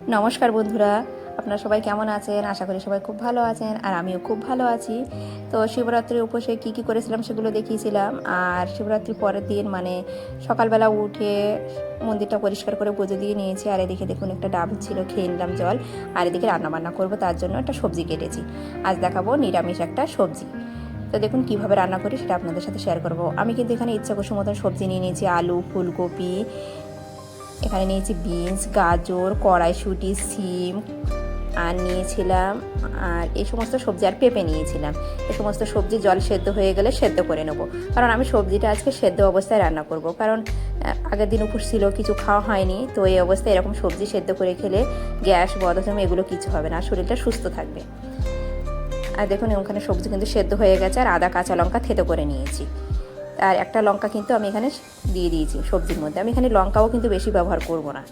নমস্কার বন্ধুরা, আপনারা সবাই কেমন আছেন? আশা করি সবাই খুব ভালো আছেন আর আমিও খুব ভালো আছি। তো শিবরাত্রির উপসে কী কী করেছিলাম সেগুলো দেখিয়েছিলাম। আর শিবরাত্রির পরের দিন মানে সকালবেলা উঠে মন্দিরটা পরিষ্কার করে পুজো দিয়ে নিয়েছি। আর এদিকে দেখুন একটা ডাব ছিল, খেয়ে নিলাম জল। আর এদিকে রান্নাবান্না করব, তার জন্য একটা সবজি কেটেছি। আজ দেখাবো নিরামিষ একটা সবজি। তো দেখুন কীভাবে রান্না করি সেটা আপনাদের সাথে শেয়ার করব। আমি কিন্তু এখানে ইচ্ছা করছি মতন সবজি নিয়ে নিয়েছি, আলু, ফুলকপি এখানে নিয়েছি বিনস, গাজর, কড়াইশুঁটি, সিম আর নিয়েছিলাম, আর এই সমস্ত সবজি আর পেঁপে নিয়েছিলাম। এই সমস্ত সবজি জল সেদ্ধ হয়ে গেলে সেদ্ধ করে নেব। কারণ আমি সবজিটা আজকে সেদ্ধ অবস্থায় রান্না করব। কারণ আগের দিন উপোস ছিল, কিছু খাওয়া হয়নি, তো এই অবস্থায় এরকম সবজি সেদ্ধ করে খেলে গ্যাস, বদহজম এগুলো কিছু হবে না, শরীরটা সুস্থ থাকবে। আর দেখুন ওখানে সবজি কিন্তু সেদ্ধ হয়ে গেছে, আর আদা, কাঁচা লঙ্কা থেতো করে নিয়েছি। আর একটা লঙ্কা কিন্তু আমি এখানে দিয়ে দিয়েছি, সবজির মধ্যে। আমি এখানে লঙ্কাও কিন্তু বেশি ব্যবহার করব না।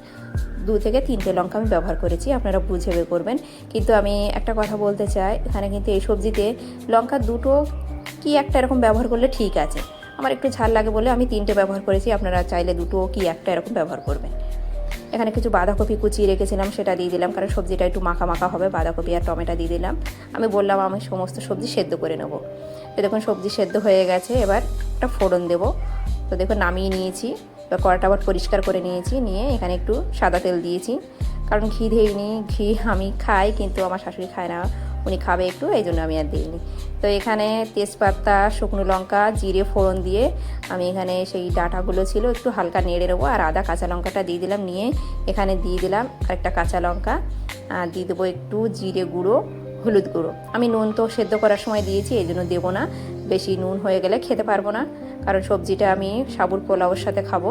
দু থেকে তিনটে লঙ্কা আমি ব্যবহার করেছি, আপনারা বুঝে বের করবেন। কিন্তু আমি একটা কথা বলতে চাই, এখানে কিন্তু এই সবজিতে লঙ্কা দুটো কি একটা এরকম ব্যবহার করলে ঠিক আছে? আমার একটু ঝাল লাগে বলে আমি তিনটে ব্যবহার করেছি, আপনারা চাইলে দুটো কি একটা এরকম ব্যবহার করবেন। এখানে কিছু বাঁধাকপি কুচিয়ে রেখেছিলাম, সেটা দিয়ে দিলাম, কারণ সবজিটা একটু মাখা মাখা হবে, বাঁধাকপি আর টমেটো দিয়ে দিলাম। আমি বললাম, আমি সমস্ত সবজি সেদ্ধ করে নেব। তো দেখুন, সবজি সেদ্ধ হয়ে গেছে, এবার একটা ফোড়ন দেব। তো দেখুন, নামিয়ে নিয়েছি, এবার কড়াটা আবার পরিষ্কার করে নিয়েছি, নিয়ে এখানে একটু সাদা তেল দিয়েছি। কারণ ঘি দিইনি, ঘি আমি খাই, কিন্তু আমার শাশুড়ি খায় না। উনি খাবে একটু, এই জন্য আমি আর দিইনি। তো এখানে তেজপাতা, শুকনো লঙ্কা, জিরে ফোড়ন দিয়ে আমি এখানে সেই ডাঁটাগুলো ছিল একটু হালকা নেড়ে নেব, আর আদা কাঁচা লঙ্কাটা দিয়ে দিলাম, নিয়ে এখানে দিয়ে দিলাম আরেকটা কাঁচা লঙ্কা। আর দিয়ে দেবো একটু জিরে গুঁড়ো, হলুদ গুঁড়ো। আমি নুন তো সেদ্ধ করার সময় দিয়েছি, এই জন্য দেবো না। বেশি নুন হয়ে গেলে খেতে পারব না, কারণ সবজিটা আমি সাবুর পোলাওর সাথে খাব।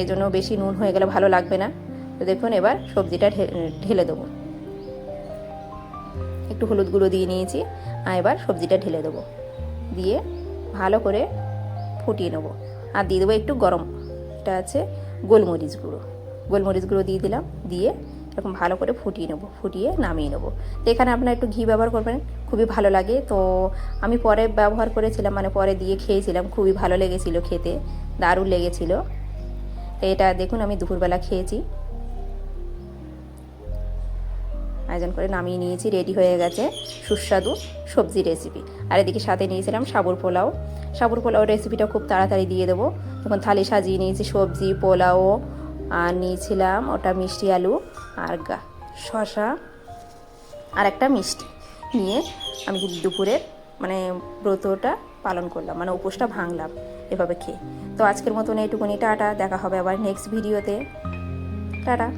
এই জন্য বেশি নুন হয়ে গেলে ভালো লাগবে না। তো দেখুন এবার সবজিটা ঢেলে দেবো। একটু হলুদ গুঁড়ো দিয়ে নিয়েছি, আর এবার সবজিটা ঢেলে দেবো। দিয়ে ভালো করে ফুটিয়ে নেব। আর দিয়ে দেবো একটু গরম, এটা আছে গোলমরিচ গুঁড়ো। গোলমরিচ গুঁড়ো দিয়ে দিলাম, দিয়ে এরকম ভালো করে ফুটিয়ে নেব, ফুটিয়ে নামিয়ে নেব। তো এখানে আপনারা একটু ঘি ব্যবহার করবেন, খুবই ভালো লাগে। তো আমি পরে ব্যবহার করেছিলাম মানে পরে দিয়ে খেয়েছিলাম, খুবই ভালো লেগেছিলো খেতে, দারুণ লেগেছিলো। তো এটা দেখুন, আমি দুপুরবেলা খেয়েছি। আয়োজন করে নামিয়ে নিয়েছি রেডি হয়ে গেছে সুস্বাদু সবজি রেসিপি আর এদিকে সাথে নিয়েছিলাম সাবুর পোলাও। সাবুর পোলাও রেসিপিটা খুব তাড়াতাড়ি দিয়ে দেবো। তখন থালি সাজিয়ে নিয়েছি সবজি, পোলাও, আর নিয়েছিলাম ওটা মিষ্টি আলু আর গা শশা আর একটা মিষ্টি নিয়ে আমি দুপুরের মানে ব্রতটা পালন করলাম মানে উপোসটা ভাঙলাম এভাবে খেয়ে। তো আজকের মতন এইটুকুনি, টাটা, দেখা হবে আবার নেক্সট ভিডিওতে টাটা।